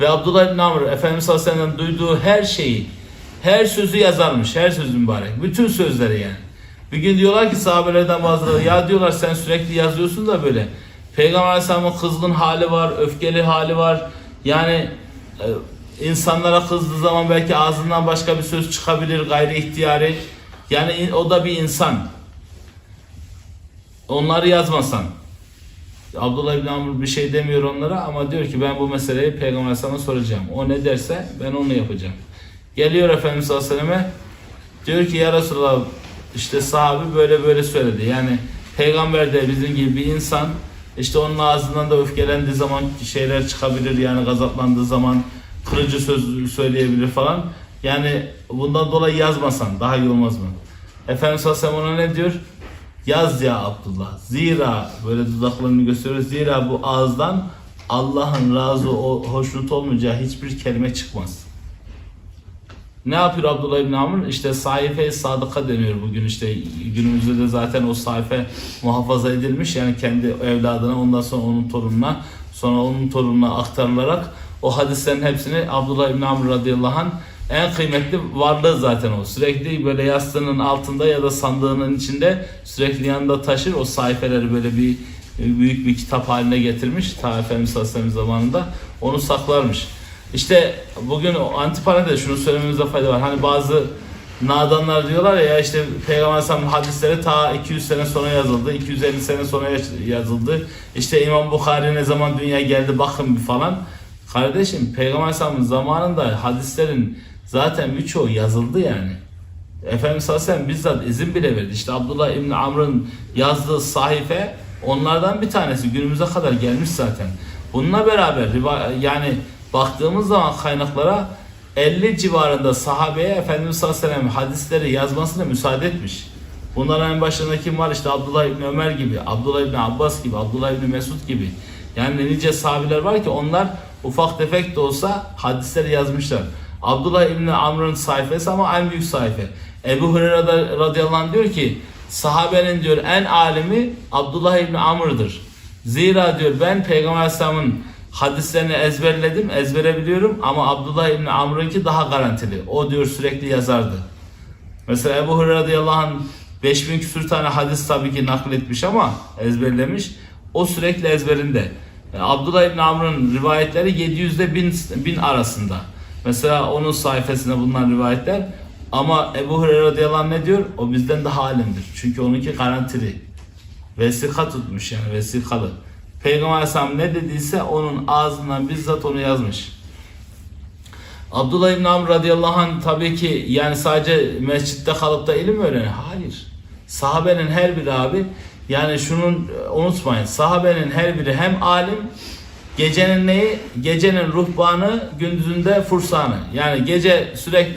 Ve Abdullah ibn Amr Efendimiz sallallahu duyduğu her şeyi, her sözü yazarmış, her söz mübarek. Bütün sözleri yani. Bir gün diyorlar ki sahabelerden bazıları ya diyorlar sen sürekli yazıyorsun da böyle. Peygamber Aleyhisselam'ın kızgın hali var, öfkeli hali var. Yani e, insanlara kızdığı zaman belki ağzından başka bir söz çıkabilir gayri ihtiyari. Yani o da bir insan. Onları yazmasan. Abdullah İbni Amr bir şey demiyor onlara ama diyor ki ben bu meseleyi Peygamber Aleyhisselam'a soracağım. O ne derse ben onu yapacağım. Geliyor Efendimiz sallallahu diyor ki ya Resulallah işte sahabi böyle böyle söyledi. Yani peygamber de bizim gibi bir insan işte onun ağzından da öfkelendiği zaman şeyler çıkabilir yani gazaplandığı zaman kırıcı söz söyleyebilir falan. Yani bundan dolayı yazmasan daha iyi olmaz mı? Efendimiz sallallahu ona ne diyor? Yaz ya Abdullah. Zira böyle dudaklarını gösteriyor. Zira bu ağızdan Allah'ın razı, o, hoşnut olmayacağı hiçbir kelime çıkmaz. Ne yapıyor Abdullah İbni Amr? İşte sayfe sadıka deniyor bugün işte günümüzde de zaten o sayfe muhafaza edilmiş yani kendi evladına ondan sonra onun torununa sonra onun torununa aktarılarak o hadislerin hepsini Abdullah İbni Amr radıyallahu anh en kıymetli varlığı zaten o. Sürekli böyle yastığının altında ya da sandığının içinde sürekli yanında taşır. O sayfeleri böyle bir büyük bir kitap haline getirmiş. Ta Efendimiz sallallahu aleyhi ve sellem zamanında onu saklarmış. İşte bugün o antiparantez şunu söylememizde fayda var. Hani bazı nadanlar diyorlar ya işte Peygamber Aleyhisselam'ın hadisleri ta 200 sene sonra yazıldı, 250 sene sonra yazıldı. İşte İmam Bukhari ne zaman dünya geldi bakın bir falan. Kardeşim Peygamber Aleyhisselam'ın zamanında hadislerin zaten birçoğu yazıldı yani. Efendimiz sallallahu aleyhi ve sellem bizzat izin bile verdi. İşte Abdullah İbni Amr'ın yazdığı sahife onlardan bir tanesi günümüze kadar gelmiş zaten. Bununla beraber yani baktığımız zaman kaynaklara 50 civarında sahabeye Efendimiz sallallahu aleyhi ve sellem hadisleri yazmasına müsaade etmiş. Bunların en başında kim var? İşte Abdullah İbni Ömer gibi, Abdullah İbni Abbas gibi, Abdullah İbni Mesud gibi. Yani nice sahabiler var ki onlar ufak tefek de olsa hadisleri yazmışlar. Abdullah İbni Amr'ın sayfası ama en büyük sayfa. Ebu Hureyre radıyallahu anh diyor ki sahabenin diyor en alimi Abdullah İbni Amr'dır. Zira diyor ben Peygamber Aleyhisselam'ın hadislerini ezberledim, ezbere biliyorum ama Abdullah İbni Amr'ınki daha garantili. O diyor sürekli yazardı. Mesela Ebu Hureyre radıyallahu anh 5000 küsür tane hadis tabii ki nakletmiş ama ezberlemiş. O sürekli ezberinde. Yani Abdullah İbni Amr'ın rivayetleri 700 ile 1000, 1000 arasında. Mesela onun sayfasında bulunan rivayetler ama Ebu Hureyre radıyallahu anh ne diyor? O bizden daha alimdir. Çünkü onunki garantili. Vesika tutmuş yani vesikalı. Peygamber Aleyhisselam ne dediyse onun ağzından bizzat onu yazmış. Abdullah İbn Amr radıyallahu anh tabii ki yani sadece mescitte kalıp da ilim öğreniyor. Hayır. Sahabenin her biri abi yani şunun e, unutmayın. Sahabenin her biri hem alim gecenin neyi? Gecenin ruhbanı, gündüzünde fursanı. Yani gece sürekli